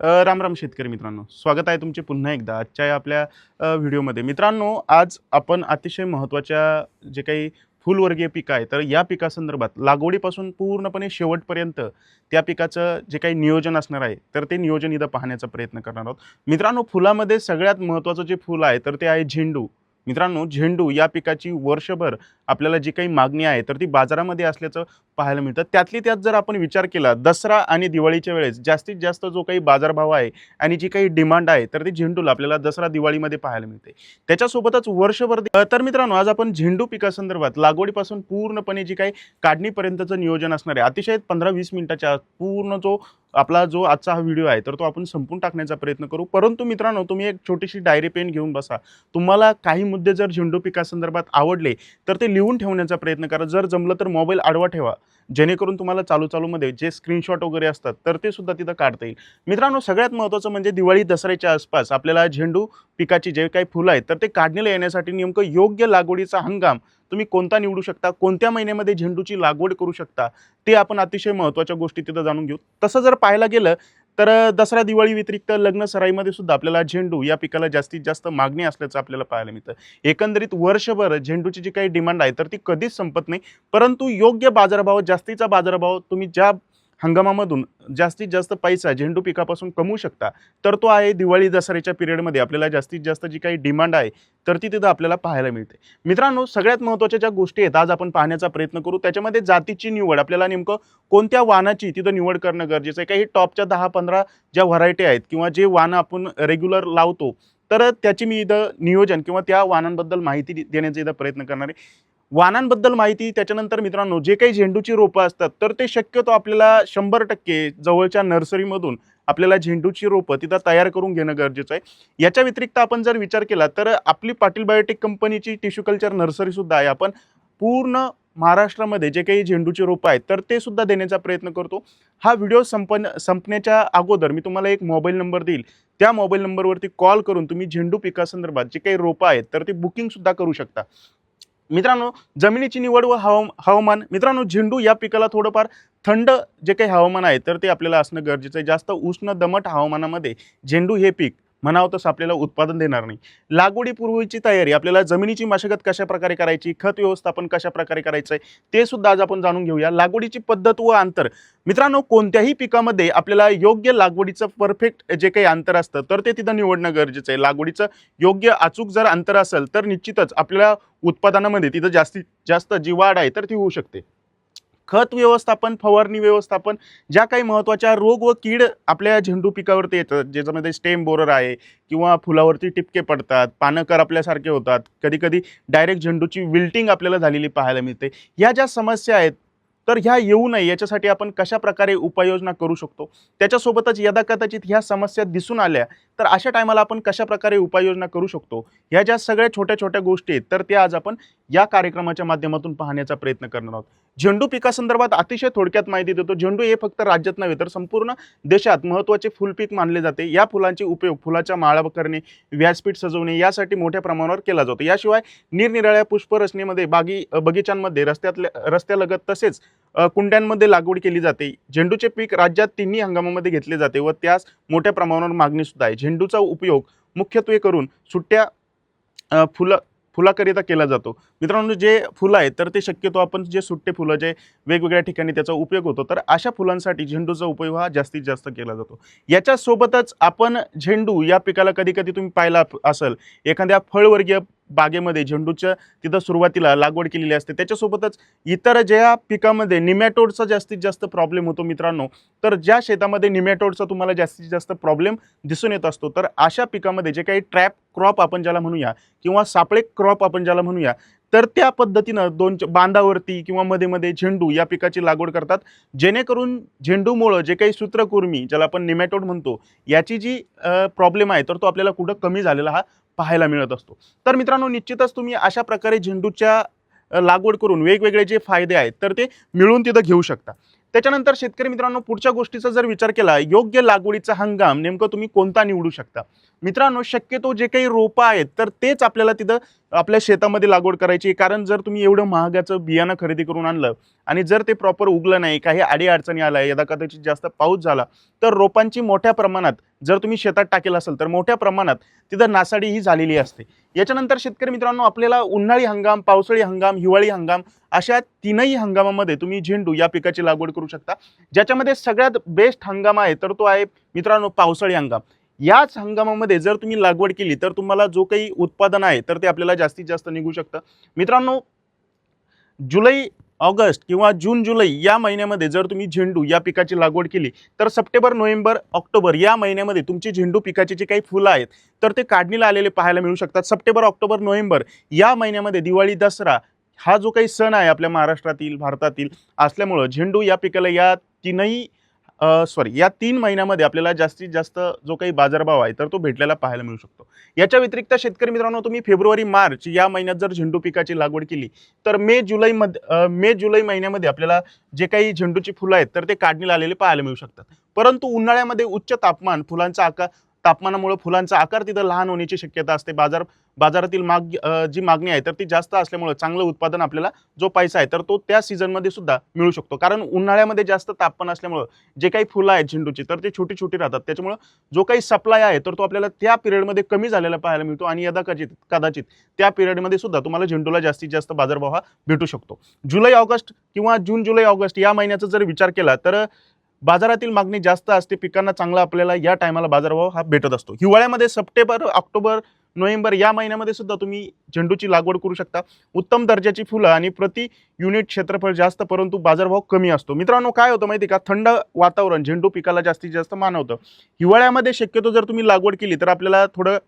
राम राम शेतकरी मित्रांनो. स्वागत आहे तुमचे पुन्हा एकदा आजच्या आपल्या व्हिडिओमध्ये. मित्रांनो आज आपण अतिशय महत्त्वाच्या जे काही फुलवर्गीय पिकं आहे तर या पिकासंदर्भात लागवडीपासून पूर्णपणे शेवटपर्यंत त्या पिकाचं जे काही नियोजन असणार आहे तर ते नियोजन इथं पाहण्याचा प्रयत्न करणार आहोत. मित्रांनो फुलामध्ये सगळ्यात महत्त्वाचं जे फुल आहे तर ते आहे झेंडू. मित्रांनो झेंडू या पिकाची वर्षभर आपल्याला जी काही मागणी आहे तर ती बाजारामध्ये असल्याचं पाहायला मिळतं. त्यातली त्यात जर आपण विचार केला दसरा आणि दिवाळीच्या वेळेस जास्तीत जास्त जो काही बाजारभाव आहे आणि जी काही डिमांड आहे तर ती झेंडूला आपल्याला दसरा दिवाळीमध्ये पाहायला मिळते. त्याच्यासोबतच वर्षभर तर मित्रांनो आज आपण झेंडू पिकासंदर्भात लागवडीपासून पूर्णपणे जी काही काढणीपर्यंतचं नियोजन असणार आहे अतिशय पंधरा वीस मिनिटाच्या पूर्ण जो आपला जो आजचा हा व्हिडिओ आहे तर तो आपण संपून टाकण्याचा प्रयत्न करू. परंतु मित्रांनो तुम्ही एक छोटीशी डायरी पेन घेऊन बसा. तुम्हाला काही मुद्दे जर झेंडू पिकासंदर्भात आवडले तर ते लिहून ठेवण्याचा प्रयत्न करा. जर जमलं तर मोबाईल आडवा ठेवा. जेणेकरून तुम्हाला चालू चालूमध्ये जे स्क्रीनशॉट वगैरे असतात तर ते सुद्धा तिथं काढता येईल. मित्रांनो सगळ्यात महत्त्वाचं म्हणजे दिवाळी दसऱ्याच्या आसपास आपल्याला झेंडू पिकाची जे काही फुलं आहेत तर ते काढणीला येण्यासाठी नेमकं योग्य लागवडीचा हंगाम तुम्ही कोणता निवडू शकता? कोणत्या महिन्यामध्ये झेंडूची लागवड करू शकता? ते आपण अतिशय महत्त्वाच्या गोष्टी तिथं जाणून घेऊ. तसं जर पाहायला गेलं तर दसरा दिवाळी व्यतिरिक्त लग्न सराईमध्ये सुद्धा आपल्याला झेंडू या पिकाला जास्तीत जास्त मागणी असल्याचं आपल्याला पाहायला मिळतं. एकंदरीत वर्षभर झेंडूची जी काही डिमांड आहे तर ती कधीच संपत नाही. परंतु योग्य बाजारभाव जास्तीचा बाजारभाव तुम्ही ज्या हंगामामधून जास्तीत जास्त पैसा झेंडू पिकापासून कमवू शकता तर तो आहे दिवाळी दसऱ्याच्या पिरियडमध्ये आपल्याला जास्तीत जास्त जी काही डिमांड आहे तर ती तिथं आपल्याला पाहायला मिळते. मित्रांनो सगळ्यात महत्त्वाच्या ज्या गोष्टी आहेत आज आपण पाहण्याचा प्रयत्न करू. त्याच्यामध्ये जातीची निवड आपल्याला नेमकं कोणत्या वानाची तिथं निवड करणं गरजेचं आहे? काही टॉपच्या दहा पंधरा ज्या व्हरायटी आहेत किंवा जे वाणं आपण रेग्युलर लावतो तर त्याची मी इथं नियोजन किंवा त्या वाहनांबद्दल माहिती देण्याचा इथं प्रयत्न करणार आहे. वाहनांबद्दल माहिती त्याच्यानंतर मित्रांनो जे काही झेंडूची रोपं असतात तर ते शक्यतो आपल्याला शंभर टक्के जवळच्या नर्सरीमधून आपल्याला झेंडूची रोपं तिथं तयार करून घेणं गरजेचं आहे. याच्या व्यतिरिक्त आपण जर विचार केला तर आपली पाटील बायोटेक कंपनीची टिश्यू कल्चर नर्सरीसुद्धा आहे. आपण पूर्ण महाराष्ट्रामध्ये जे काही झेंडूचे रोपं आहेत तर ते सुद्धा देण्याचा प्रयत्न करतो. हा व्हिडिओ संपन संपण्याच्या अगोदर मी तुम्हाला एक मोबाईल नंबर देईल. त्या मोबाईल नंबरवरती कॉल करून तुम्ही झेंडू पिकासंदर्भात जे काही रोपं आहेत तर ते बुकिंगसुद्धा करू शकता. मित्रांनो जमिनीची निवड व हवा हवामान. मित्रांनो झेंडू या पिकाला थोडंफार थंड जे काही हवामान आहे तर ते आपल्याला असणं गरजेचं आहे. जास्त उष्ण दमट हवामानामध्ये झेंडू हे पीक म्हणावं तसं आपल्याला उत्पादन देणार नाही. लागवडीपूर्वीची तयारी आपल्याला जमिनीची मशागत कशा प्रकारे करायची खत व्यवस्थापन कशा प्रकारे करायचं आहे ते सुद्धा आज आपण जाणून घेऊया. लागवडीची पद्धत व अंतर. मित्रांनो कोणत्याही पिकामध्ये आपल्याला योग्य लागवडीचं परफेक्ट जे काही अंतर असतं तर ते तिथं निवडणं गरजेचं आहे. लागवडीचं योग्य अचूक जर अंतर असेल तर निश्चितच आपल्याला उत्पादनामध्ये तिथं जास्तीत जास्त जी वाढ आहे तर ती होऊ शकते. खत व्यवस्थापन फवारणी व्यवस्थापन ज्या काही महत्त्वाच्या रोग व कीड आपल्या झेंडू पिकावरती येतात ज्याच्यामध्ये स्टेम बोरर आहे किंवा फुलावरती टिपके पडतात पानं करपल्यासारखे होतात कधी कधी डायरेक्ट झेंडूची विल्टिंग आपल्याला झालेली पाहायला मिळते. ह्या ज्या समस्या आहेत तर ह्या येऊ नये. याच्यासाठी आपण कशा प्रकारे उपाययोजना करू शकतो? त्याच्यासोबतच यदाकदाचित ह्या समस्या दिसून आल्या तर अशा टायमाला आपण कशा प्रकारे उपाययोजना करू शकतो? ह्या ज्या सगळ्या छोट्या छोट्या गोष्टी आहेत तर त्या आज आपण या कार्यक्रमाच्या माध्यमातून पाहण्याचा प्रयत्न करणार आहोत. झेंडू पिकासंदर्भात अतिशय थोडक्यात माहिती देतो. झेंडू हे फक्त राज्यात नव्हे तर संपूर्ण देशात महत्त्वाचे फुलपीक मानले जाते. या फुलांचे उपयोग फुलाच्या माळा करणे व्यासपीठ सजवणे यासाठी मोठ्या प्रमाणावर केला जातो. याशिवाय निरनिराळ्या पुष्परचनेमध्ये बागी बगीचांमध्ये रस्त्यातल्या रस्त्यालगत तसेच कुंड्यांमध्ये लागवड केली जाते. झेंडूचे पीक राज्यात तिन्ही हंगामामध्ये घेतले जाते व त्यास मोठ्या प्रमाणावर मागणीसुद्धा आहे. झेंडूचा उपयोग मुख्यत्वे करून सुट्ट्या फुलं फुलाकरिता केला जातो. मित्रांनो जे फुलं आहेत तर ते शक्यतो आपण जे सुट्टे फुलं जे वेगवेगळ्या ठिकाणी त्याचा उपयोग होतो तर अशा फुलांसाठी झेंडूचा उपयोग हा जास्तीत जास्त केला जातो. याच्यासोबतच आपण झेंडू या पिकाला कधी कधी तुम्ही पाहिला असेल एखाद्या फळवर्गीय बागेमध्ये झेंडूच्या तिथं सुरुवातीला लागवड केलेली असते. त्याच्यासोबतच इतर ज्या पिकामध्ये निमॅटोडचा जास्तीत जास्त प्रॉब्लेम होतो मित्रांनो तर ज्या शेतामध्ये निमॅटोडचा तुम्हाला जास्तीत जास्त प्रॉब्लेम दिसून येत असतो तर अशा पिकामध्ये जे काही ट्रॅप क्रॉप आपण ज्याला म्हणूया किंवा सापळे क्रॉप आपण ज्याला म्हणूया तर त्या पद्धतीनं दोन बांधावरती किंवा मध्ये मध्ये झेंडू या पिकाची लागवड करतात. जेणेकरून झेंडूमुळं जे काही सूत्रकुर्मी ज्याला आपण निमॅटोड म्हणतो याची जी प्रॉब्लेम आहे तर तो आपल्याला कुठं कमी झालेला हा पाहायला मिळत असतो. तर मित्रांनो निश्चितच तुम्ही अशा प्रकारे झेंडूच्या लागवड करून वेगवेगळे जे फायदे आहेत तर ते मिळून तिथं घेऊ शकता. त्याच्यानंतर शेतकरी मित्रांनो पुढच्या गोष्टीचा जर विचार केला योग्य लागवडीचा हंगाम नेमकं तुम्ही कोणता निवडू शकता? मित्रांनो शक्यतो जे काही रोपं आहेत तर तेच आपल्याला तिथं आपल्या शेतामध्ये लागवड करायची आहे. कारण जर तुम्ही एवढं महागाचं बियाणं खरेदी करून आणलं आणि जर ते प्रॉपर उगलं नाही काही आडी अडचणी आल्या यदा कदाचित जास्त पाऊस झाला तर रोपांची मोठ्या प्रमाणात जर तुम्ही शेतात टाकेल असेल तर मोठ्या प्रमाणात तिथं नासाडी ही झालेली असते. याच्यानंतर शेतकरी मित्रांनो आपल्याला उन्हाळी हंगाम पावसाळी हंगाम हिवाळी हंगाम अशा तीनही हंगामामध्ये तुम्ही झेंडू या पिकाची लागवड करू शकता. ज्याच्यामध्ये सगळ्यात बेस्ट हंगाम आहे तर तो आहे मित्रांनो पावसाळी हंगाम. याच हंगामामध्ये जर तुम्ही लागवड केली तर तुम्हाला जो काही उत्पादन आहे तर ते आपल्याला जास्तीत जास्त निघू शकतं. मित्रांनो जुलै ऑगस्ट किंवा जून जुलै या महिन्यामध्ये जर तुम्ही झेंडू या पिकाची लागवड केली तर सप्टेंबर नोव्हेंबर ऑक्टोबर या महिन्यामध्ये तुमची झेंडू पिकाची जी काही फुलं आहेत तर ते काढणीला आलेले पाहायला मिळू शकतात. सप्टेंबर ऑक्टोबर नोव्हेंबर या महिन्यामध्ये दिवाळी दसरा हा जो काही सण आहे आपल्या महाराष्ट्रातील भारतातील असल्यामुळं झेंडू या पिकाला या तीनही सॉरी या तीन महिन्यामध्ये आपल्याला जास्तीत जास्त जो काही बाजारभाव आहे तर तो भेटलेला पाहायला मिळू शकतो. याच्या व्यतिरिक्त शेतकरी मित्रांनो तुम्ही फेब्रुवारी मार्च या महिन्यात जर झेंडू पिकाची लागवड केली तर मे जुलैमध्ये मे जुलै महिन्यामध्ये आपल्याला जे काही झेंडूची फुलं आहेत तर ते काढणीला आलेले पाहायला मिळू शकतात. परंतु उन्हाळ्यामध्ये उच्च तापमान फुलांचा आकार तापमानामुळे फुलांचा आकार तिथं लहान होण्याची शक्यता असते. बाजार बाजारातील माग जी मागणी आहे तर ती जास्त असल्यामुळे चांगलं उत्पादन आपल्याला जो पैसा आहे तर तो त्या सीझनमध्ये सुद्धा मिळू शकतो. कारण उन्हाळ्यामध्ये जास्त तापमान असल्यामुळं जे काही फुलं आहेत झेंडूची तर ते छोटी छोटी राहतात. त्याच्यामुळं जो काही सप्लाय आहे तर तो आपल्याला त्या पिरियडमध्ये कमी झालेला पाहायला मिळतो आणि यदा कदाचित कदाचित त्या पिरियडमध्ये सुद्धा तुम्हाला झेंडूला जास्तीत जास्त बाजारभाव हा भेटू शकतो. जुलै ऑगस्ट किंवा जून जुलै ऑगस्ट या महिन्याचा जर विचार केला तर बाजारातील मागणी जास्त असते पिकांना चांगला आपल्याला या टायमाला बाजारभाव हा भेटत असतो. हिवाळ्यामध्ये सप्टेंबर ऑक्टोबर नोव्हेंबर या महिन्यामध्ये सुद्धा तुम्ही झेंडूची लागवड करू शकता. उत्तम दर्जाची फुलं आणि प्रति युनिट क्षेत्रफळ जास्त परंतु बाजारभाव कमी असतो. मित्रांनो काय होतं माहिती आहे का? थंड वातावरण झेंडू पिकाला जास्तीत जास्त मानवतं हिवाळ्यामध्ये शक्यतो जर तुम्ही लागवड केली तर आपल्याला थोडं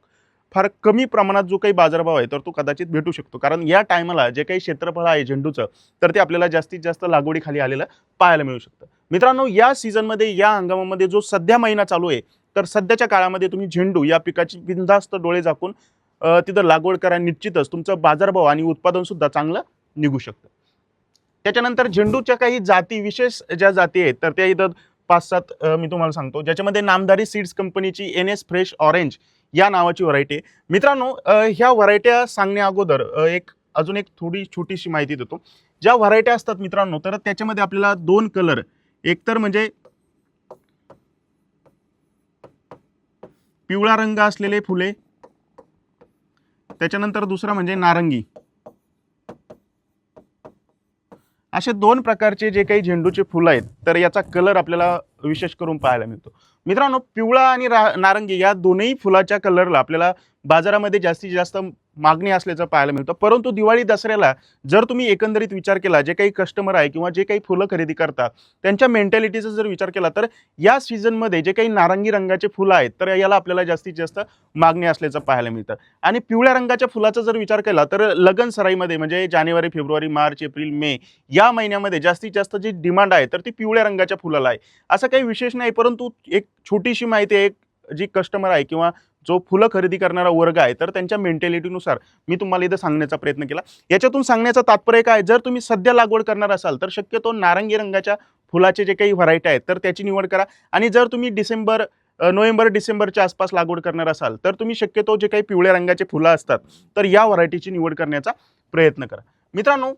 फार कमी प्रमाणात जो काही बाजारभाव आहे तर तो कदाचित भेटू शकतो. कारण या टायमाला जे काही क्षेत्रफळ आहे झेंडूचं तर ते आपल्याला जास्तीत जास्त लागवडीखाली आलेलं पाहायला मिळू शकतं. मित्रांनो या सीझनमध्ये या हंगामामध्ये जो सध्या महिना चालू आहे तर सध्याच्या काळामध्ये तुम्ही झेंडू या पिकाची बिनधास्त डोळे झाकून तिथं लागवड करा निश्चितच. तुमचं बाजारभाव आणि उत्पादन सुद्धा चांगलं निघू शकतं. त्याच्यानंतर झेंडूच्या काही जाती विशेष ज्या जाती आहेत तर त्या इथं पाच सात मी तुम्हाला सांगतो. ज्याच्यामध्ये नामधारी सीड्स कंपनीची एन एस फ्रेश ऑरेंज या नावाची व्हरायटी आहे. मित्रांनो ह्या व्हरायट्या सांगण्या अगोदर एक अजून एक थोडी छोटीशी माहिती देतो. ज्या व्हरायट्या असतात मित्रांनो तर त्याच्यामध्ये आपल्याला दोन कलर एकतर म्हणजे पिवळा रंग असलेले फुले त्याच्यानंतर दुसरं म्हणजे नारंगी. असे दोन प्रकारचे जे काही झेंडूचे फुलं आहेत तर याचा कलर आपल्याला विशेष करून पाहायला मिळतो. मित्रांनो पिवळा आणि रा नारंगी या दोन्ही फुलाच्या कलरला आपल्याला बाजारामध्ये जास्तीत जास्त मागणी असल्याचं पाहायला मिळतं. परंतु दिवाळी दसऱ्याला जर तुम्ही एकंदरीत विचार केला जे काही कस्टमर आहे किंवा जे काही फुलं खरेदी करतात त्यांच्या मेंटॅलिटीचा जर विचार केला तर या सीझनमध्ये जे काही नारंगी रंगाचे फुलं आहेत तर याला आपल्याला जास्तीत जास्त मागणी असल्याचं पाहायला मिळतं. आणि पिवळ्या रंगाच्या फुलाचा जर विचार केला तर लगन सराईमध्ये म्हणजे जानेवारी फेब्रुवारी मार्च एप्रिल मे या महिन्यामध्ये जास्तीत जास्त जी डिमांड आहे तर ती पिवळ्या रंगाच्या फुलाला आहे. असं काही विशेष नाही परंतु एक छोटीशी माहिती एक जी कस्टमर आहे किंवा जो फुलं खरेदी करणारा वर्ग आहे तर त्यांच्या मेंटॅलिटीनुसार मी तुम्हाला इथं सांगण्याचा प्रयत्न केला. याच्यातून सांगण्याचं तात्पर्य काय? जर तुम्ही सध्या लागवड करणार असाल तर शक्यतो नारंगी रंगाच्या फुलाचे जे काही व्हरायटी आहेत तर त्याची निवड करा. आणि जर तुम्ही डिसेंबर नोव्हेंबर डिसेंबरच्या आसपास लागवड करणार असाल तर तुम्ही शक्यतो जे काही पिवळ्या रंगाचे फुलं असतात तर या व्हरायटीची निवड करण्याचा प्रयत्न करा. मित्रांनो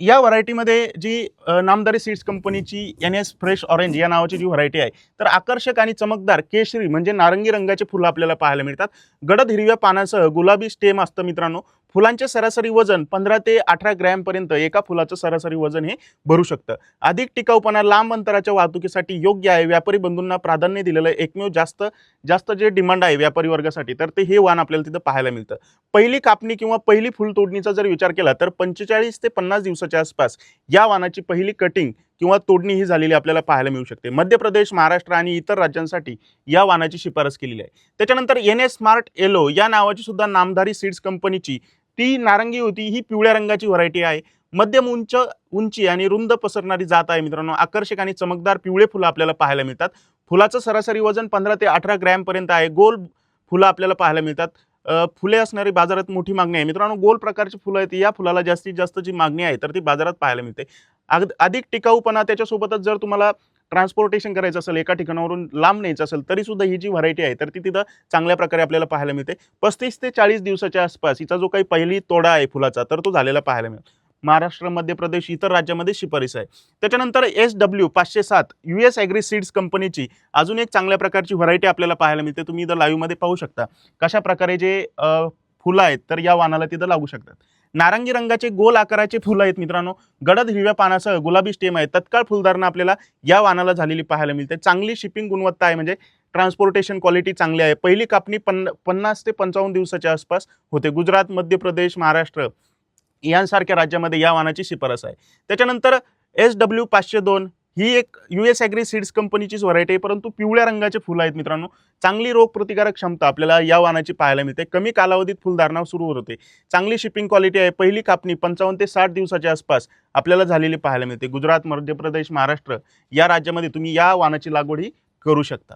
या व्हरायटीमध्ये जी नामदारी सीड्स कंपनीची एन एस फ्रेश ऑरेंज या नावाची जी व्हरायटी आहे तर आकर्षक आणि चमकदार केशरी म्हणजे नारंगी रंगाचे फुलं आपल्याला पाहायला मिळतात. गडद हिरव्या पानासह गुलाबी स्टेम असतं मित्रांनो. फुलांचे सरासरी वजन पंधरा ते अठरा ग्रॅमपर्यंत एका फुलाचं सरासरी वजन हे भरू शकतं. अधिक टिकाऊपणा लांब अंतराच्या वाहतुकीसाठी योग्य आहे. व्यापारी बंधूंना प्राधान्य दिलेलं एकमेव जास्त जास्त जे डिमांड आहे व्यापारी वर्गासाठी तर ते हे वाण आपल्याला तिथं पाहायला मिळतं. पहिली कापणी किंवा पहिली फुल तोडणीचा जर विचार केला तर पंचेचाळीस ते पन्नास दिवसाच्या आसपास या वाहनाची पहिली कटिंग किंवा तोडणी ही झालेली आपल्याला पाहायला मिळू शकते. मध्य प्रदेश महाराष्ट्र आणि इतर राज्यांसाठी या वाहनाची शिफारस केलेली आहे. त्याच्यानंतर एन एस स्मार्ट एलो या नावाची सुद्धा नामधारी सीड्स कंपनीची ती नारंगी होती ही पिवळ्या रंगाची व्हरायटी आहे. मध्यम उंच उंची आणि रुंद पसरणारी जात आहे मित्रांनो. आकर्षक आणि चमकदार पिवळे फुलं आपल्याला पाहायला मिळतात. फुलाचं सरासरी वजन पंधरा ते अठरा ग्रॅमपर्यंत आहे. गोल फुलं आपल्याला पाहायला मिळतात. फुले असणारी बाजारात मोठी मागणी आहे. मित्रांनो गोल प्रकारची फुलं आहेत. या फुलाला जास्तीत जास्त जी मागणी आहे तर ती बाजारात पाहायला मिळते. अग अधिक टिकाऊपणा त्याच्यासोबतच जर तुम्हाला ट्रान्सपोर्टेशन करायचं असेल एका ठिकाणावरून लांब न्यायचं असेल तरी सुद्धा ही जी व्हरायटी आहे तर ती तिथं चांगल्या प्रकारे आपल्याला पाहायला मिळते. पस्तीस ते चाळीस दिवसाच्या आसपास हिचा जो काही पहिली तोडा आहे फुलाचा तर तो झालेला पाहायला मिळेल महाराष्ट्र मध्य प्रदेश इतर राज्यामध्ये शिफारस आहे. त्याच्यानंतर एस डब्ल्यू पाचशे सात यू एस ॲग्री सीड्स कंपनीची अजून एक चांगल्या प्रकारची व्हरायटी आपल्याला पाहायला मिळते. तुम्ही इथं लाईव्हमध्ये पाहू शकता. कशा प्रकारे जे फुलं आहेत तर या वाहनाला तिथं लागू शकतात. नारंगी रंगाचे गोल आकाराचे फुलं आहेत मित्रांनो. गडद हिरव्या पानासह गुलाबी स्टेम आहे तत्काळ फुलधारणा आपल्याला या वानाला झालेली पाहायला मिळते. चांगली शिपिंग गुणवत्ता आहे. म्हणजे ट्रान्सपोर्टेशन क्वालिटी चांगली आहे. पहिली कापणी पन्न पन्नास ते पंचावन्न दिवसाच्या आसपास होते. गुजरात मध्य प्रदेश महाराष्ट्र यांसारख्या राज्यामध्ये या वाहनाची शिफारस आहे. त्याच्यानंतर एस डब्ल्यू पाचशे दोन ही एक यू एस ॲग्री सीड्स कंपनीचीच व्हरायटी आहे परंतु पिवळ्या रंगाचे फुलं आहेत मित्रांनो. चांगली रोगप्रतिकारक क्षमता आपल्याला या वाहनाची पाहायला मिळते. कमी कालावधीत फुलधारणा सुरू होते. चांगली शिपिंग क्वालिटी आहे. पहिली कापणी पंचावन्न ते साठ दिवसाच्या आसपास आपल्याला झालेली पाहायला मिळते. गुजरात मध्य प्रदेश महाराष्ट्र या राज्यामध्ये तुम्ही या वाहनाची लागवड ही करू शकता.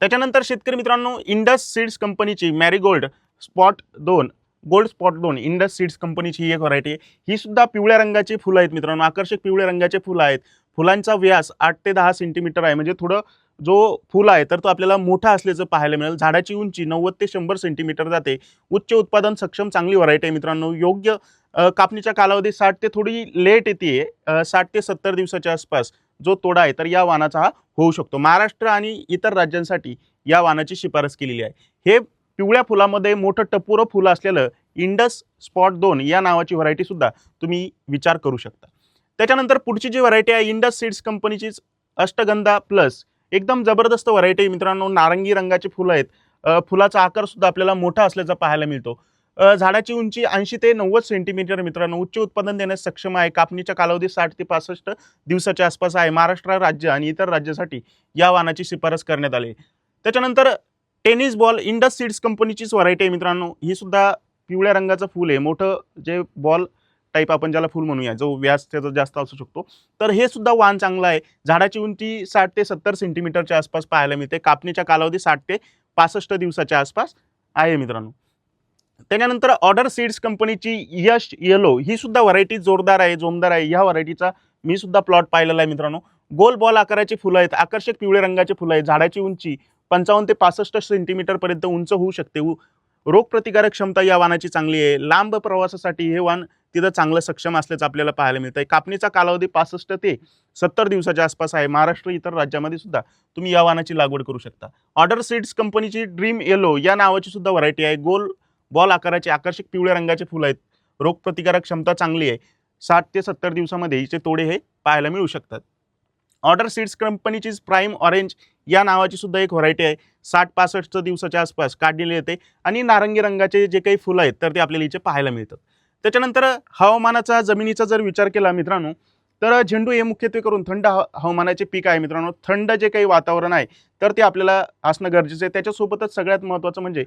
त्याच्यानंतर शेतकरी मित्रांनो इंडस सीड्स कंपनीची मॅरीगोल्ड स्पॉट दोन गोल्ड स्पॉट दोन इंडस सीड्स कंपनीची ही एक व्हरायटी आहे. ही सुद्धा पिवळ्या रंगाची फुलं आहेत मित्रांनो. आकर्षक पिवळ्या रंगाचे फुलं आहेत. फुलांचा व्यास आठ ते दहा सेंटीमीटर आहे. म्हणजे थोडं जो फुल आहे तर तो आपल्याला मोठा असल्याचं पाहायला मिळेल. झाडाची उंची नव्वद ते शंभर सेंटीमीटर जाते. उच्च उत्पादन सक्षम चांगली व्हरायटी आहे मित्रांनो. योग्य कापणीच्या कालावधी साठ ते थोडी लेट येते साठ ते सत्तर दिवसाच्या आसपास जो तोडा आहे तर या वाहनाचा हा होऊ शकतो. महाराष्ट्र आणि इतर राज्यांसाठी या वाहनाची शिफारस केलेली आहे. हे पिवळ्या फुलामध्ये मोठं टपोरं फुलं असलेलं इंडस स्पॉट दोन या नावाची व्हरायटीसुद्धा तुम्ही विचार करू शकता. त्याच्यानंतर पुढची जी व्हरायटी आहे इंडस सीड्स कंपनीचीच अष्टगंधा प्लस एकदम जबरदस्त व्हरायटी मित्रांनो. नारंगी रंगाची फुलं आहेत. फुलाचा आकार सुद्धा आपल्याला मोठा असल्याचा पाहायला मिळतो. झाडाची उंची ऐंशी ते नव्वद सेंटीमीटर मित्रांनो. उच्च उत्पादन देण्यास सक्षम आहे. कापणीच्या कालावधी साठ ते पासष्ट दिवसाच्या आसपास आहे. महाराष्ट्र राज्य आणि इतर राज्यासाठी या वाहनाची शिफारस करण्यात आली. त्याच्यानंतर टेनिस बॉल इंडस सीड्स कंपनीचीच व्हरायटी आहे मित्रांनो. ही सुद्धा पिवळ्या रंगाचं फूल आहे. मोठं जे बॉल टाईप आपण ज्याला फुल म्हणूया जो व्यास त्याचा जास्त असू शकतो. तर हे सुद्धा वाण चांगलं आहे. झाडाची उंची साठ ते सत्तर सेंटीमीटरच्या आसपास पाहायला मिळते. कापणीच्या कालावधी साठ ते पासष्ट दिवसाच्या आसपास आहे मित्रांनो. त्याच्यानंतर ऑर्डर सीड्स कंपनीची यश येलो ही सुद्धा व्हरायटी जोरदार आहे जोमदार आहे. ह्या व्हरायटीचा मी सुद्धा प्लॉट पाहिलेला आहे मित्रांनो. गोल बॉल आकाराची फुलं आहेत. आकर्षक पिवळे रंगाचे फुलं आहेत. झाडाची उंची पंचावन्न ते पासष्ट सेंटीमीटरपर्यंत उंच होऊ शकते. रोगप्रतिकारक क्षमता या वाहनाची चांगली आहे. लांब प्रवासासाठी हे वाहन तिथं चांगलं सक्षम असल्याचं आपल्याला पाहायला मिळतं आहे कापणीचा कालावधी पासष्ट ते सत्तर दिवसाच्या आसपास आहे. महाराष्ट्र इतर राज्यामध्ये सुद्धा तुम्ही या वाहनाची लागवड करू शकता. ऑर्डर सीड्स कंपनीची ड्रीम येलो या नावाची सुद्धा व्हरायटी आहे. गोल बॉल आकाराचे आकर्षक पिवळ्या रंगाचे फुलं आहेत. रोगप्रतिकारक क्षमता चांगली आहे. साठ ते सत्तर दिवसामध्ये हिचे तोडे हे पाहायला मिळू शकतात. ऑर्डर सीड्स कंपनीचीच प्राईम ऑरेंज या नावाची सुद्धा एक व्हरायटी आहे. साठ पासष्ट दिवसाच्या आसपास काढलेली येते. आणि नारंगी रंगाचे जे काही फुलं आहेत तर ते आपल्याला इथे पाहायला मिळतात. त्याच्यानंतर हवामानाचा जमिनीचा जर विचार केला मित्रांनो तर झेंडू हे मुख्यत्वे करून थंड हवा- हवामानाचे पीक आहे मित्रांनो. थंड जे काही वातावरण आहे तर ते आपल्याला असणं गरजेचं आहे. त्याच्यासोबतच सगळ्यात महत्त्वाचं म्हणजे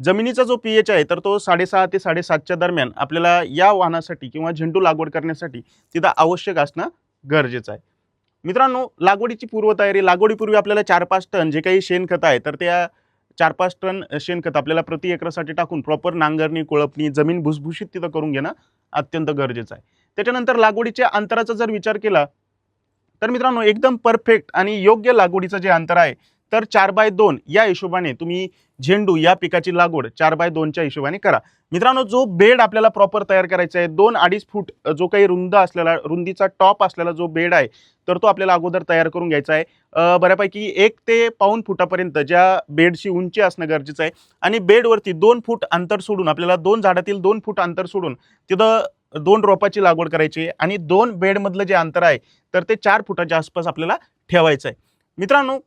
जमिनीचा जो पी एच आहे तर तो साडेसहा ते साडेसातच्या दरम्यान आपल्याला या वाहनासाठी किंवा झेंडू लागवड करण्यासाठी तिथं आवश्यक असणं गरजेचं आहे. मित्रांनो लागवडीची पूर्वतयारी लागवडीपूर्वी आपल्याला चार पाच टन जे काही शेणखत आहे तर त्या चार पाच टन शेणखत आपल्याला प्रति एकरासाठी टाकून प्रॉपर नांगरणी कोळपणी जमीन भुसभुशीत तिथं करून घेणं अत्यंत गरजेचं आहे. त्याच्यानंतर लागवडीच्या अंतराचा जर विचार केला तर मित्रांनो एकदम परफेक्ट आणि योग्य लागवडीचं जे अंतर आहे तर चार बाय दोन या हिशोबाने तुम्ही झेंडू या पिकाची लागवड चार बाय दोनच्या हिशोबाने करा. मित्रांनो जो बेड आपल्याला प्रॉपर तयार करायचा आहे दोन अडीच फूट जो काही रुंद असलेला रुंदीचा टॉप असलेला जो बेड आहे तर तो आपल्याला अगोदर तयार करून घ्यायचा आहे. बऱ्यापैकी एक ते पाऊन फुटापर्यंत ज्या बेडची उंची असणं गरजेचं आहे आणि बेडवरती दोन फूट अंतर सोडून आपल्याला दोन झाडातील दोन फूट अंतर सोडून तिथं दोन रोपाची लागवड करायची आहे आणि दोन बेडमधलं जे अंतर आहे तर ते चार फुटाच्या आसपास आपल्याला ठेवायचं आहे. मित्रांनो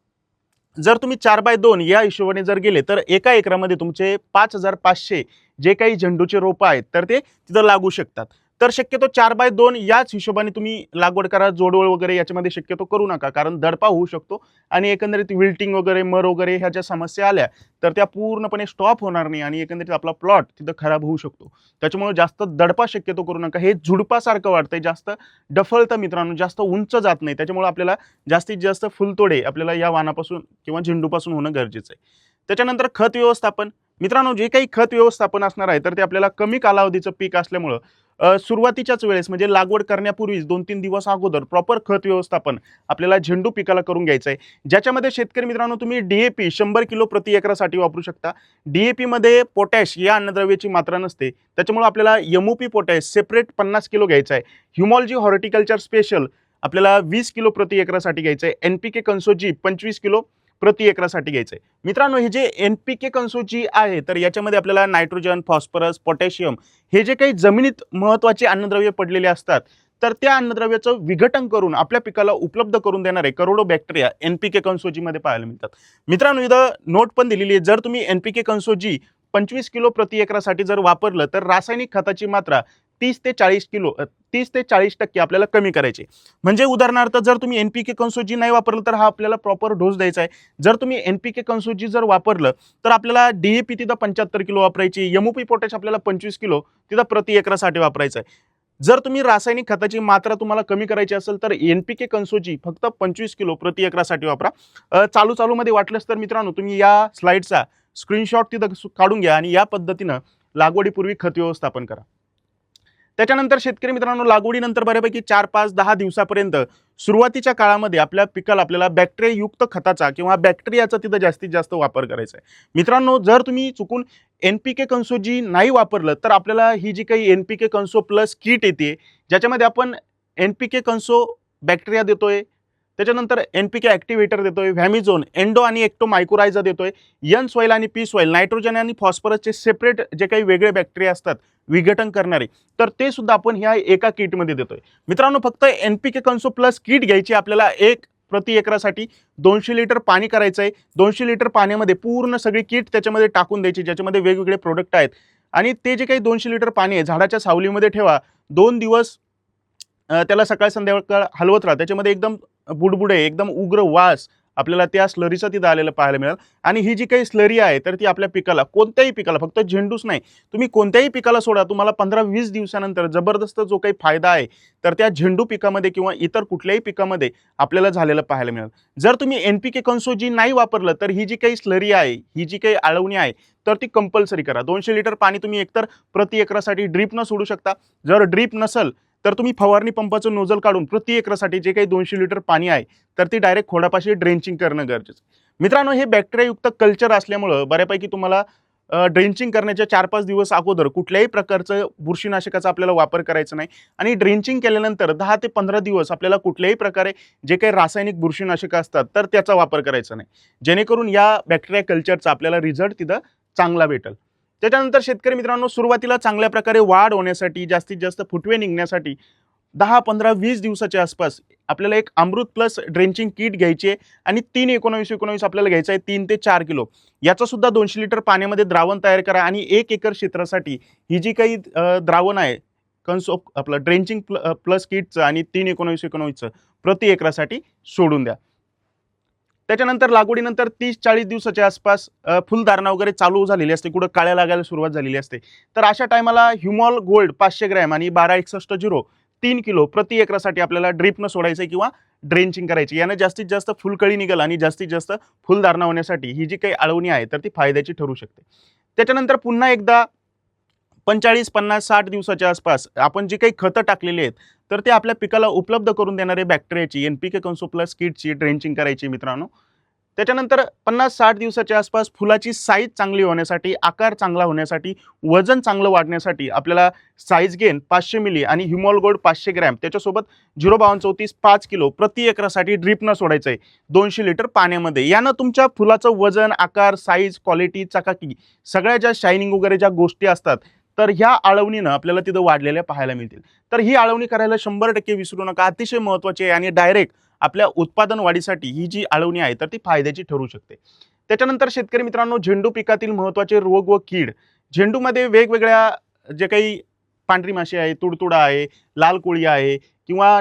जर तुम्ही चार बाय दोन या हिशोबाने जर गेले तर एका एकरामध्ये तुमचे पाच हजार पाचशे जे काही झेंडूचे रोपं आहेत तर ते तिथं लागू शकतात. तर शक्यतो चार बाय दोन याच हिशोबाने तुम्ही लागवड करा जोडवळ वगैरे याच्यामध्ये शक्यतो करू नका कारण दडपा होऊ शकतो आणि एकंदरीत विल्टिंग वगैरे मर वगैरे ह्या ज्या समस्या आल्या तर त्या पूर्णपणे स्टॉप होणार नाही आणि एकंदरीत आपला प्लॉट तिथं खराब होऊ शकतो. त्याच्यामुळे जास्त दडपा शक्यतो करू नका. हे झुडपासारखं वाटतंय जास्त डफळतं मित्रांनो जास्त उंच जात नाही. त्याच्यामुळे आपल्याला जास्तीत जास्त फुलतोडे आपल्याला या वानापासून किंवा झेंडूपासून होणं गरजेचं आहे. त्याच्यानंतर खत व्यवस्थापन. मित्रांनो जे काही खत व्यवस्थापन असणार आहे तर ते आपल्याला कमी कालावधीचं पीक असल्यामुळं सुरुवातीच्याच वेळेस म्हणजे लागवड करण्यापूर्वीच दोन तीन दिवस अगोदर प्रॉपर खत व्यवस्थापन आपल्याला झेंडू पिकाला करून घ्यायचं आहे ज्याच्यामध्ये शेतकरी मित्रांनो तुम्ही डीएपी शंभर किलो प्रति एकरासाठी वापरू शकता. डी ए पीमध्ये पोटॅश या अन्नद्रव्याची मात्रा नसते. त्याच्यामुळे आपल्याला यमुपी पोटॅश सेपरेट पन्नास किलो घ्यायचा आहे ह्युमॉलजी हॉर्टिकल्चर स्पेशल आपल्याला वीस किलो प्रति एकरासाठी घ्यायचं आहे एन पी के कन्सोजी पंचवीस किलो. प्रति एकरासाठी घ्यायचं आहे मित्रांनो हे जे एन पी के कन्सोजी आहे तर याच्यामध्ये आपल्याला नायट्रोजन फॉस्फरस पोटॅशियम हे जे काही जमिनीत महत्त्वाचे अन्नद्रव्य पडलेले असतात तर त्या अन्नद्रव्याचं विघटन करून आपल्या पिकाला उपलब्ध करून देणारे करोडो बॅक्टेरिया एन पी के कन्सोजीमध्ये पाहायला मिळतात. मित्रांनो इथं नोट पण दिलेली आहे. जर तुम्ही एन पी के कन्सोजी पंचवीस किलो प्रति एकरासाठी जर वापरलं तर रासायनिक खताची मात्रा तीस ते चाळीस किलो तीस ते चाळीस टक्के आपल्याला कमी करायचे. म्हणजे उदाहरणार्थ जर तुम्ही एन पी के कन्सोजी नाही वापरलं तर हा आपल्याला प्रॉपर डोस द्यायचा आहे. जर तुम्ही एन पी के कन्सोजी जर वापरलं तर आपल्याला डी ए पी तिथं पंच्याहत्तर किलो वापरायची यमुपी पोटॅश आपल्याला पंचवीस किलो तिथं प्रति एकरासाठी वापरायचं आहे. जर तुम्ही रासायनिक खताची मात्रा तुम्हाला कमी करायची असेल तर एन पी के कन्सोजी फक्त पंचवीस किलो प्रति एकरासाठी वापरा. चालू चालूमध्ये वाटलंच तर मित्रांनो तुम्ही या स्लाईडचा स्क्रीनशॉट तिथं काढून घ्या आणि या पद्धतीनं लागवडीपूर्वी खत व्यवस्थापन करा. त्याच्यानंतर शेतकरी मित्रांनो लागवडीनंतर बऱ्यापैकी चार पाच दहा दिवसापर्यंत सुरुवातीच्या काळामध्ये आपल्या पिकाला आपल्याला बॅक्टेरियायुक्त खताचा किंवा बॅक्टेरियाचा तिथं जास्तीत जास्त वापर करायचा आहे. मित्रांनो जर तुम्ही चुकून एन पी के कन्सोजी नाही वापरलं तर आपल्याला ही जी काही N P K conso plus kit येते ज्याच्यामध्ये आपण N P K conso bacteria देतोय त्याच्यानंतर एन पी के ॲक्टिव्हेटर देतोय व्हॅमिझोन एन्डो आणि एक्टो मायक्रोरायझा देतोय यन सॉईल आणि पी सॉईल नायट्रोजन आणि फॉस्फरसचे सेपरेट जे काही वेगळे बॅक्टेरिया असतात विघटन करणारे तर ते सुद्धा आपण ह्या एका किटमध्ये देतोय. मित्रांनो फक्त N P K Conso plus kit घ्यायची आपल्याला एक प्रति एकरासाठी. दोनशे लिटर पाणी करायचं आहे दोनशे लिटर पाण्यामध्ये पूर्ण सगळी किट त्याच्यामध्ये टाकून द्यायची ज्याच्यामध्ये वेगवेगळे प्रोडक्ट आहेत. आणि ते जे काही दोनशे लिटर पाणी आहे झाडाच्या सावलीमध्ये ठेवा. दोन दिवस त्याला सकाळ संध्याकाळ हलवत राहा. त्याच्यामध्ये एकदम बुडबुडे एकदम उग्र वास आपल्याला त्या स्लरीचं तिथं आलेलं पाहायला मिळेल. आणि ही जी काही स्लरी आहे तर ती आपल्या पिकाला कोणत्याही पिकाला फक्त झेंडूच नाही. तुम्ही कोणत्याही पिकाला सोडा तुम्हाला पंधरा वीस दिवसानंतर जबरदस्त जो काही फायदा आहे तर त्या झेंडू पिकामध्ये किंवा इतर कुठल्याही पिकामध्ये आपल्याला झालेलं पाहायला मिळेल. जर तुम्ही एन पी के कन्सो जी नाही वापरलं तर ही जी काही स्लरी आहे ही जी काही आळवणी आहे तर ती कंपल्सरी करा. दोनशे लिटर पाणी तुम्ही एकतर प्रति एकरासाठी ड्रीपनं सोडू शकता. जर ड्रीप नसल तर तुम्ही फवारणी पंपाचं नोजल काढून प्रति एकरासाठी जे काही दोनशे लिटर पाणी आहे तर ती डायरेक्ट खोडापाशी ड्रेंचिंग करणं गरजेचं मित्रांनो हे बॅक्टेरियायुक्त कल्चर असल्यामुळं बऱ्यापैकी तुम्हाला ड्रेंचिंग करण्याच्या चार पाच दिवस अगोदर कुठल्याही प्रकारचं बुरशीनाशकाचा आपल्याला वापर करायचा नाही. आणि ड्रेंचिंग केल्यानंतर दहा ते पंधरा दिवस आपल्याला कुठल्याही प्रकारे जे काही रासायनिक बुरशीनाशकं असतात तर त्याचा वापर करायचा नाही. जेणेकरून या बॅक्टेरिया कल्चरचा आपल्याला रिझल्ट तिथं चांगला भेटेल. त्याच्यानंतर शेतकरी मित्रांनो सुरुवातीला चांगल्या प्रकारे वाढ होण्यासाठी जास्तीत जास्त फुटवे निघण्यासाठी दहा पंधरा वीस दिवसाच्या आसपास आपल्याला एक अमृत प्लस ड्रेंचिंग किट घ्यायची आहे आणि तीन एकोणावीस एकोणावीस आपल्याला घ्यायचं आहे तीन ते चार किलो. याचासुद्धा दोनशे लिटर पाण्यामध्ये द्रावण तयार करा आणि एक एकर क्षेत्रासाठी ही जी काही द्रावण आहे कन्सो आपलं ड्रेंचिंग प्ल प्लस किटचं आणि तीन एकोणावीस एकोणावीसचं प्रति एकरासाठी सोडून द्या. त्याच्यानंतर लागवडीनंतर तीस चाळीस दिवसाच्या आसपास फुलधारणा वगैरे चालू झालेली असते. कुठं काळ्या लागायला सुरुवात झालेली असते. तर अशा टायमाला ह्युमॉल गोल्ड पाचशे ग्रॅम आणि बारा एकसष्ट झिरो तीन किलो प्रति एकरासाठी आपल्याला ड्रिपनं सोडायचं किंवा ड्रेंचिंग करायची यानं जास्तीत जास्त फुलकळी निघेल आणि जास्तीत जास्त फुलधारणा होण्यासाठी ही जी काही आळवणी आहे तर ती फायद्याची ठरू शकते. त्याच्यानंतर पुन्हा एकदा पंचाळीस पन्नास साठ दिवसाच्या आसपास आपण जी काही खतं टाकलेली आहेत तर ते आपल्या पिकाला उपलब्ध करून देणारे बॅक्टेरियाची N P K Conso plus किटची drenching करायची मित्रांनो. त्याच्यानंतर पन्नास साठ दिवसाच्या आसपास फुलाची साईज चांगली होण्यासाठी आकार चांगला होण्यासाठी वजन चांगलं वाढण्यासाठी आपल्याला साईज गेन पाचशे मिली आणि ह्युमॉल गोल्ड पाचशे ग्रॅम त्याच्यासोबत झिरो बावन्न चौतीस पाच किलो प्रति एकरासाठी ड्रिपनं सोडायचं आहे दोनशे लिटर पाण्यामध्ये. यानं तुमच्या फुलाचं वजन आकार साईज क्वालिटी चकाकी सगळ्या ज्या शायनिंग वगैरे ज्या गोष्टी असतात तर ह्या आळवणीनं आपल्याला तिथं वाढलेल्या पाहायला मिळतील. तर ही आळवणी करायला शंभर टक्के विसरू नका. अतिशय महत्त्वाची आहे आणि डायरेक्ट आपल्या उत्पादन वाढीसाठी ही जी आळवणी आहे तर ती फायद्याची ठरू शकते. त्याच्यानंतर शेतकरी मित्रांनो झेंडू पिकातील महत्त्वाचे रोग व कीड. झेंडूमध्ये वेगवेगळ्या जे काही पांढरी माशी आहे तुडतुडा आहे लाल कोळी आहे किंवा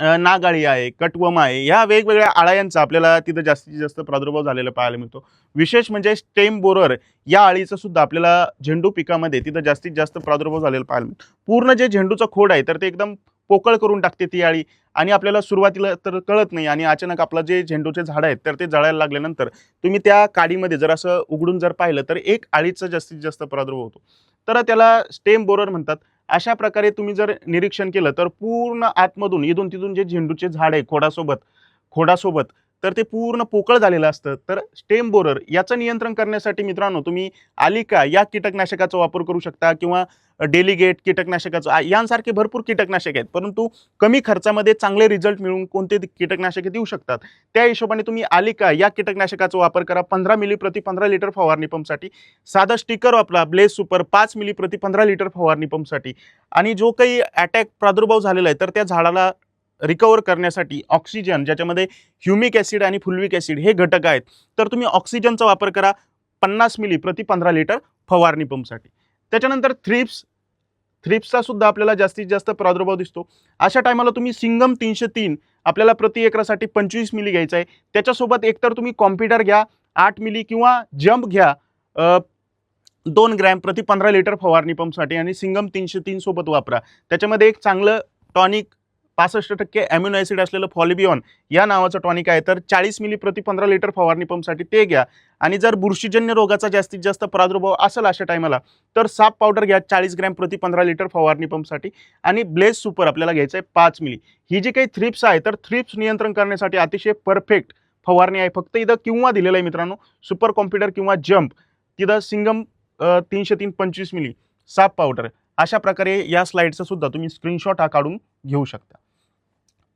नागाळी आहे कटवम आहे ह्या वेगवेगळ्या आळ्यांचा आपल्याला तिथं जास्तीत जास्त प्रादुर्भाव झालेला पाहायला मिळतो. विशेष म्हणजे स्टेम बोरर या आळीचा सुद्धा आपल्याला झेंडू पिकामध्ये तिथं जास्तीत जास्त प्रादुर्भाव झालेला पाहायला मिळतो. पूर्ण जे झेंडूचं खोड आहे तर ते एकदम पोकळ करून टाकते ती आळी आणि आपल्याला सुरुवातीला तर कळत नाही आणि अचानक आपलं जे झेंडूचे झाड आहेत तर ते जळायला लागल्यानंतर तुम्ही त्या काडीमध्ये जर असं उघडून जर पाहिलं तर एक आळीचा जास्तीत जास्त प्रादुर्भाव होतो. तर त्याला स्टेम बोरर म्हणतात. अशा प्रकारे तुम्ही जर निरीक्षण केलं तर पूर्ण आतमधून इथून तिथून जे झेंडूचे झाड आहे खोडासोबत खोडासोबत तर ते पूर्ण पोकळ झालेलं असतं. तर स्टेम बोरर याचं नियंत्रण करण्यासाठी मित्रांनो तुम्ही आलिका या कीटकनाशकाचा वापर करू शकता किंवा डेलिगेट कीटकनाशकाचं यांसारखे भरपूर कीटकनाशक आहेत. परंतु कमी खर्चामध्ये चांगले रिझल्ट मिळून कोणते कीटकनाशके देऊ शकतात? त्या हिशोबाने तुम्ही आलिका या कीटकनाशकाचा वापर करा. पंधरा मिली प्रति पंधरा लिटर फवारणी पंपसाठी साधा स्टिकर वापरा. ब्लेस सुपर पाच मिली प्रति पंधरा लिटर फवारणी पंपसाठी आणि जो काही अटॅक प्रादुर्भाव झालेला आहे तर त्या झाडाला रिकवर करण्यासाठी ऑक्सिजन ज्याच्यामध्ये ह्युमिक ॲसिड आणि फुल्विक ॲसिड हे घटक आहेत तर तुम्ही ऑक्सिजनचा वापर करा पन्नास मिली प्रति पंधरा लिटर फवारणी पंपसाठी त्याच्यानंतर थ्रिप्स थ्रिप्सचा सुद्धा आपल्याला जास्तीत जास्त प्रादुर्भाव दिसतो. अशा टायमाला तुम्ही सिंगम तीनशे तीन आपल्याला प्रति एकरासाठी पंचवीस मिली घ्यायचं आहे. त्याच्यासोबत एकतर तुम्ही कॉम्प्युटर घ्या आठ मिली किंवा जम्प घ्या दोन ग्रॅम प्रति पंधरा लिटर फवारणी पंपसाठी आणि सिंगम तीनशे तीन सोबत वापरा. त्याच्यामध्ये एक चांगलं टॉनिक पासष्ट टक्के ॲम्युनो ॲसिड असलेलं फॉलिबिऑन या नावाचं टॉनिक आहे. तर चाळीस मिली प्रति पंधरा लिटर फवारणी पंपसाठी ते घ्या. आणि जर बुरशीजन्य रोगाचा जास्तीत जास्त प्रादुर्भाव असेल अशा टायमाला तर साप पावडर घ्या चाळीस ग्रॅम प्रति पंधरा लिटर फवारणी पंपसाठी आणि ब्लेस सुपर आपल्याला घ्यायचं आहे पाच मिली ही जी काही थ्रिप्स आहे तर थ्रिप्स नियंत्रण करण्यासाठी अतिशय परफेक्ट फवारणी आहे. फक्त इथं किंवा दिलेलं आहे मित्रांनो सुपर कॉम्प्युटर किंवा जम्प तिथं सिंगम तीनशे तीन पंचवीस मिली साप पावडर अशा प्रकारे या स्लाईडचं सुद्धा तुम्ही स्क्रीनशॉट हा काढून घेऊ शकता.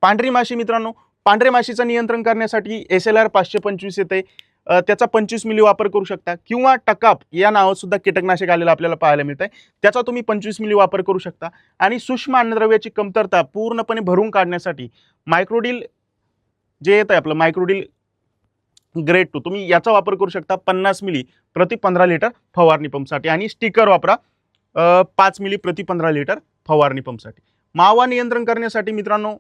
पांढरी माशी मित्रांनो पांढऱ्या माशीचं नियंत्रण करण्यासाठी एस एल आर पाचशे पंचवीस येते. त्याचा पंचवीस मिली वापर करू शकता किंवा टकाप या नावात सुद्धा कीटकनाशक आलेलं आपल्याला पाहायला मिळत आहे त्याचा तुम्ही पंचवीस मिली वापर करू शकता. आणि सूक्ष्म अन्नद्रव्याची कमतरता पूर्णपणे भरून काढण्यासाठी मायक्रोडील जे येत आहे आपलं मायक्रोडील ग्रेड टू तुम्ही याचा वापर करू शकता पन्नास मिली प्रति पंधरा लिटर फवारणी पंपसाठी. आणि स्टिकर वापरा पाच मिली प्रति पंधरा लिटर फवारणी पंपसाठी. मावा नियंत्रण करण्यासाठी मित्रांनो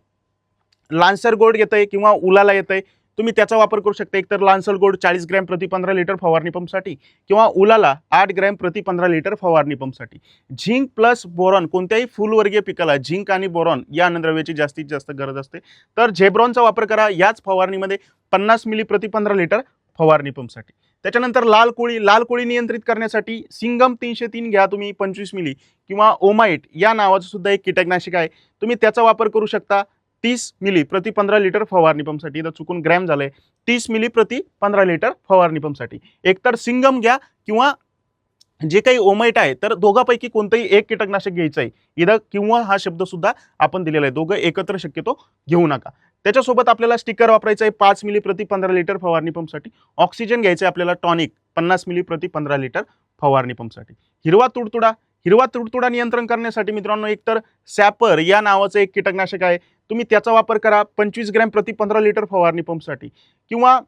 लान्सर गोल्ड येतं आहे किंवा उलाला येतं आहे तुम्ही त्याचा वापर करू शकता. एकतर लान्सर गोल्ड चाळीस ग्रॅम प्रति पंधरा लिटर फवारणी पंपसाठी किंवा उलाला आठ ग्रॅम प्रति पंधरा लिटर फवारणी पंपसाठी. झिंक प्लस बोरॉन कोणत्याही फुलवर्गीय पिकाला झिंक आणि बोरॉन या अन्नद्रव्याची जास्तीत जास्त गरज असते. तर झेब्रॉनचा वापर करा. याच फवारणीमध्ये पन्नास मिली प्रति पंधरा लिटर फवारणी पंपसाठी. त्याच्यानंतर लाल कोळी लाल कोळी नियंत्रित करण्यासाठी सिंगम तीनशे तीन घ्या तुम्ही पंचवीस मिली किंवा ओमाईट या नावाचं सुद्धा एक कीटकनाशक आहे. तुम्ही त्याचा वापर करू शकता. तीस मिली प्रति पंधरा लिटर फवारणी पंपसाठी इथं चुकून ग्रॅम झालंय. तीस मिली प्रति पंधरा लिटर फवारणी पंपसाठी एकतर सिंगम घ्या किंवा जे काही ओमाइट आहे तर दोघांपैकी कोणतंही एक कीटकनाशक घ्यायचं आहे इथं किंवा हा शब्द सुद्धा आपण दिलेला आहे. दोघं एकत्र शक्यतो घेऊ नका. त्याच्यासोबत आपल्याला स्टिकर वापरायचं आहे. पाच मिली प्रति पंधरा लिटर फवारणी पंपसाठी ऑक्सिजन घ्यायचं आहे आपल्याला टॉनिक पन्नास मिली प्रति पंधरा लिटर फवारणी पंपसाठी हिरवा तुडतुडा हिरवा तुडतुडा नियंत्रण करण्यासाठी मित्रांनो एकतर सॅपर या नावाचं एक कीटकनाशक आहे. तुम्ही त्याचा वापर करा पंचवीस ग्रॅम प्रति पंधरा लिटर फवारणी पंपसाठी. किंवा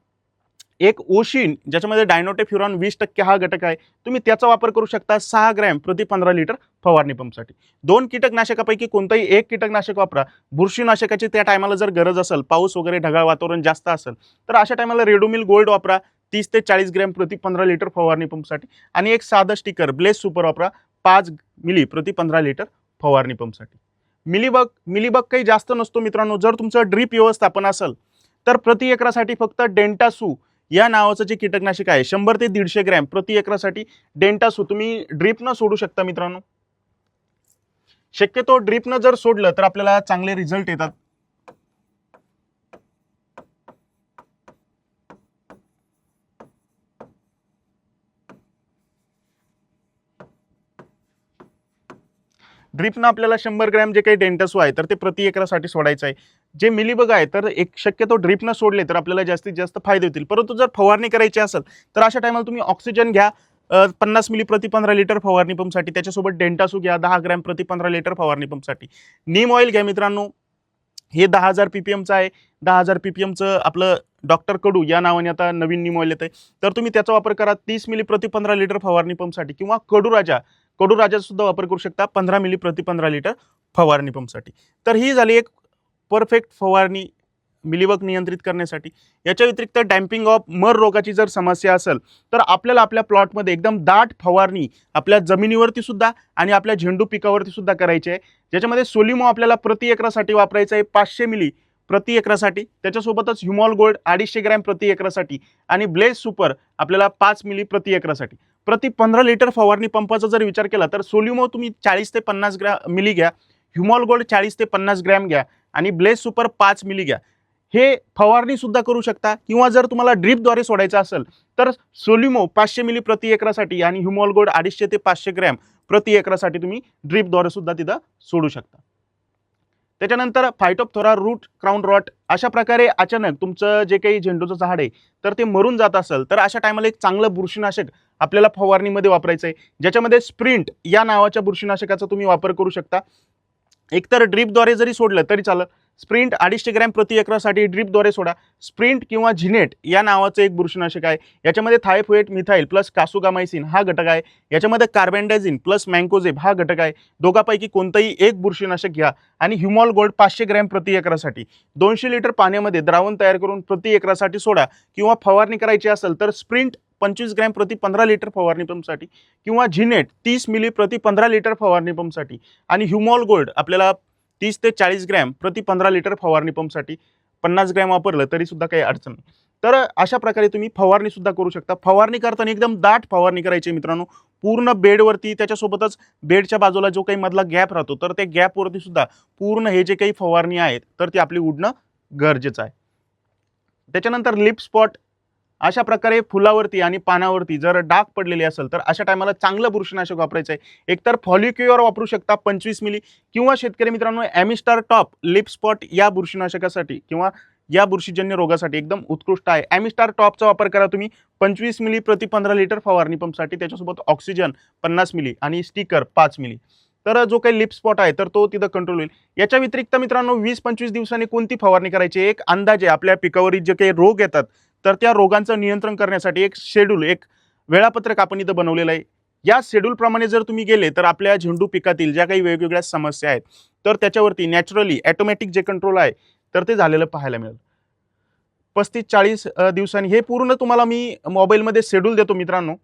एक ओशिन ज्याच्यामध्ये डायनोटेफ्युरॉन वीस टक्के हा घटक आहे तुम्ही त्याचा वापर करू शकता सहा ग्रॅम प्रति पंधरा लिटर फवारणी पंपसाठी. दोन कीटकनाशकापैकी कोणतंही एक कीटकनाशक वापरा. बुरशीनाशकाची त्या टायमाला जर गरज असेल पाऊस वगैरे ढगाळ वातावरण जास्त असेल तर अशा टायमाला रेडोमिल गोल्ड वापरा. तीस ते चाळीस ग्रॅम प्रति पंधरा लिटर फवारणी पंपसाठी. आणि एक साधं स्टिकर ब्लेस सुपर वापरा. पाच मिली प्रति पंधरा लिटर फवारणी पंपसाठी. मिलीबग मिलीबग काही जास्त नसतो मित्रांनो. जर तुमचं ड्रीप व्यवस्थापन असेल तर प्रति एकरासाठी फक्त डेंटासू या नावाचं जे कीटकनाशक आहे शंभर ते दीडशे ग्रॅम प्रति एकरासाठी डेंटासू तुम्ही ड्रीपनं सोडू शकता मित्रांनो. शक्यतो ड्रीपनं जर सोडलं तर आपल्याला चांगले रिझल्ट येतात. ड्रीपनं आपल्याला शंभर ग्रॅम जे काही डेंटासू आहे तर ते प्रति एकरासाठी सोडायचं आहे. जे मिलीबग आहे तर एक शक्यतो ड्रीपनं सोडले तर आपल्याला जास्तीत जास्त फायदे होतील. परंतु जर फवारणी करायची असेल तर अशा टायमाला तुम्ही ऑक्सिजन घ्या. पन्नास मिली प्रति पंधरा लिटर फवारणी पंपसाठी त्याच्यासोबत डेंटासू घ्या दहा ग्रॅम प्रति पंधरा लिटर फवारणी पंपसाठी नीम ऑइल घ्या मित्रांनो. हे दहा हजार पी पी एमचं आहे. दहा हजार पी पी एमचं आपलं डॉक्टर कडू या नावाने आता नवीन नीम येत आहे तर तुम्ही त्याचा वापर करा तीस मिली प्रति पंधरा लिटर फवारणी पंपसाठी किंवा कडू राजा कडू राजाचा सुद्धा वापर करू शकता पंधरा मिली प्रति पंधरा लिटर फवारणी पंपसाठी तर ही झाली एक परफेक्ट फवारणी मिलीबग नियंत्रित करण्यासाठी. याच्या व्यतिरिक्त डॅम्पिंग ऑफ मर रोगाची जर समस्या असेल तर आपल्याला आपल्या प्लॉटमध्ये एकदम दाट फवारणी आपल्या जमिनीवरती सुद्धा आणि आपल्या झेंडू पिकावरती सुद्धा करायची आहे. ज्याच्यामध्ये सोलिमो आपल्याला प्रति एकरासाठी वापरायचं आहे पाचशे मिली. प्रति एकरासाठी त्याच्यासोबतच ह्युमॉल गोल्ड अडीचशे ग्रॅम प्रति एकरासाठी आणि ब्लेज सुपर आपल्याला पाच मिली प्रति एकरासाठी. प्रति पंधरा लिटर फवारणी पंपाचा जर विचार केला तर सोल्युमो तुम्ही चाळीस ते पन्नास ग्रॅ मिली घ्या ह्युमॉल गोल्ड चाळीस ते पन्नास ग्रॅम घ्या आणि ब्लेज सुपर पाच मिली घ्या. हे फवारणीसुद्धा करू शकता किंवा जर तुम्हाला ड्रीपद्वारे सोडायचं असेल तर सोल्युमो पाचशे मिली प्रति एकरासाठी आणि ह्युमॉल गोल्ड अडीचशे ते पाचशे ग्रॅम प्रति एकरासाठी तुम्ही ड्रीपद्वारे सुद्धा तिथं सोडू शकता. त्याच्यानंतर फायटोपथोरा रूट क्राऊन रॉट अशा प्रकारे अचानक तुमचं जे काही झेंडूचं झाड आहे तर ते मरून जात असेल तर अशा टायमाला एक चांगलं बुरशीनाशक आपल्याला फवारणीमध्ये वापरायचं आहे. ज्याच्यामध्ये स्प्रिंट या नावाच्या बुरशीनाशकाचा तुम्ही वापर करू शकता. एकतर ड्रीपद्वारे जरी सोडलं तरी चालेल स्प्रिंट अडीचशे ग्रॅम प्रति एकरासाठी ड्रीपद्वारे सोडा. स्प्रिंट किंवा झिनेट या नावाचं एक बुरशीनाशक आहे. याच्यामध्ये थायफोएट मिथाईल प्लस कासुगामायसिन हा घटक आहे. याच्यामध्ये कार्बेंडायझिन प्लस मँकोझेब हा घटक आहे. दोघापैकी कोणतंही एक बुरशीनाशक घ्या आणि ह्युमॉल गोल्ड पाचशे ग्रॅम प्रति एकरासाठी. दोनशे लिटर पाण्यामध्ये द्रावण तयार करून प्रति एकरासाठी सोडा किंवा फवारणी करायची असेल तर स्प्रिंट पंचवीस ग्रॅम प्रति पंधरा लिटर फवारणी पंपसाठी किंवा झिनेट तीस मिली प्रति पंधरा लिटर फवारणी पंपसाठी. आणि ह्युमॉल गोल्ड आपल्याला तीस ते चाळीस ग्रॅम प्रति पंधरा लिटर फवारणी पंपसाठी पन्नास ग्रॅम वापरलं तरी सुद्धा काही अडचण नाही. तर अशा प्रकारे तुम्ही फवारणी सुद्धा करू शकता. फवारणी करताना एकदम दाट फवारणी करायची मित्रांनो. पूर्ण बेडवरती त्याच्यासोबतच बेडच्या बाजूला जो काही मधला गॅप राहतो तर त्या गॅपवरती सुद्धा पूर्ण हे जे काही फवारणी आहेत तर ती आपली उडणं गरजेचं आहे. त्याच्यानंतर लिप स्पॉट अशा प्रकारे फुलावरती आणि पानावरती जर डाग पडलेले असेल तर अशा टायमाला चांगलं बुरशीनाशक वापरायचं आहे एकतर फॉलिक्युअर वापरू शकता पंचवीस मिली किंवा शेतकरी मित्रांनो ॲमिस्टार टॉप लिप स्पॉट या बुरशीनाशकासाठी किंवा या बुरशीजन्य रोगासाठी एकदम उत्कृष्ट आहे. ॲमिस्टार टॉपचा वापर करा तुम्ही. पंचवीस मिली प्रति पंधरा लिटर फवारणी पंपसाठी त्याच्यासोबत ऑक्सिजन पन्नास मिली आणि स्टिकर पाच मिली. तर जो काही लिप स्पॉट आहे तर तो तिथं कंट्रोल होईल. याच्या व्यतिरिक्त मित्रांनो वीस पंचवीस दिवसांनी कोणती फवारणी करायची? एक अंदाजे आपल्या पिकावरील जे काही रोग येतात तर त्या रोगांचं नियंत्रण करण्यासाठी एक शेड्यूल एक वेळापत्रक आपण इथं बनवलेलं आहे. या शेड्यूलप्रमाणे जर तुम्ही गेले तर आपल्या झेंडू पिकातील ज्या काही वेगवेगळ्या समस्या आहेत तर त्याच्यावरती नॅचरली ॲटोमॅटिक जे कंट्रोल आहे तर ते झालेलं पाहायला मिळेल. पस्तीस चाळीस दिवसांनी हे पूर्ण तुम्हाला मी मोबाईलमध्ये शेड्यूल देतो मित्रांनो.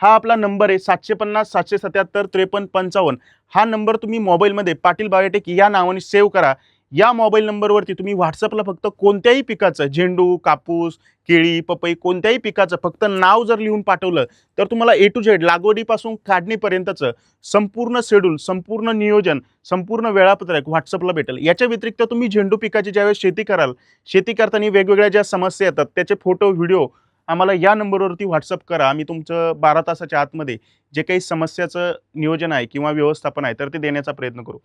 हा आपला नंबर आहे सातशे पन्नास सातशे सत्याहत्तर त्रेपन्न पंचावन्न. हा नंबर तुम्ही मोबाईलमध्ये पाटील बायोटेक या नावाने सेव्ह करा. या मोबाईल नंबरवरती तुम्ही व्हॉट्सअपला फक्त कोणत्याही पिकाचं झेंडू कापूस केळी पपई कोणत्याही पिकाचं फक्त नाव जर लिहून पाठवलं तर तुम्हाला ए टू झेड लागवडीपासून काढणीपर्यंतचं संपूर्ण शेड्यूल संपूर्ण नियोजन संपूर्ण वेळापत्रक व्हॉट्सअपला भेटेल. याच्या व्यतिरिक्त तुम्ही झेंडू पिकाची ज्यावेळेस शेती कराल शेती करताना वेगवेगळ्या ज्या समस्या येतात त्याचे फोटो व्हिडिओ आम्हाला या नंबरवरती व्हॉट्सअप करा. आम्ही तुमचं बारा तासाच्या आतमध्ये जे काही समस्याचं नियोजन आहे किंवा व्यवस्थापन आहे तर ते देण्याचा प्रयत्न करू.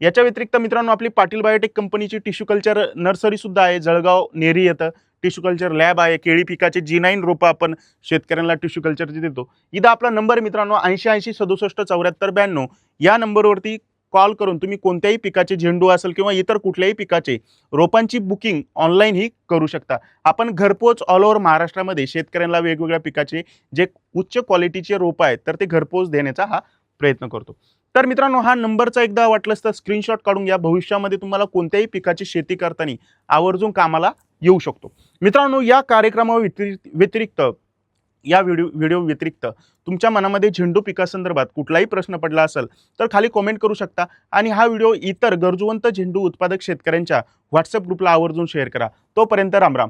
याच्या व्यतिरिक्त मित्रांनो आपली पाटील बायोटेक कंपनीची टिश्यू कल्चर नर्सरीसुद्धा आहे जळगाव नेरी येतं. टिश्यू कल्चर लॅब आहे केळी पिकाचे जी नाईन रोपं आपण शेतकऱ्यांना टिश्यू कल्चरची देतो. इथं आपला नंबर मित्रांनो ऐंशी ऐंशी सदुसष्ट चौऱ्याहत्तर ब्याण्णव. या नंबरवरती कॉल करून तुम्ही कोणत्याही पिकाचे झेंडू असेल किंवा इतर कुठल्याही पिकाचे रोपांची बुकिंग ऑनलाईन ही करू शकता. आपण घरपोच ऑल ओव्हर महाराष्ट्रामध्ये शेतकऱ्यांना वेगवेगळ्या पिकाचे जे उच्च क्वालिटीचे रोपं आहेत तर ते घरपोच देण्याचा हा प्रयत्न करतो. तर मित्रांनो हा नंबरचा एकदा वाटलंच तर स्क्रीनशॉट काढून घ्या. भविष्यामध्ये तुम्हाला कोणत्याही पिकाची शेती करताना आवर्जून कामाला येऊ शकतो. मित्रांनो या कार्यक्रमा व्यतिरिक्त व्यतिरिक्त या व्हिडिओ व्हिडिओ व्यतिरिक्त तुमच्या मनामध्ये झेंडू पिकासंदर्भात कुठलाही प्रश्न पडला असेल तर खाली कॉमेंट करू शकता. आणि हा व्हिडिओ इतर गरजवंत झेंडू उत्पादक शेतकऱ्यांच्या व्हॉट्सअप ग्रुपला आवर्जून शेअर करा. तोपर्यंत रामराम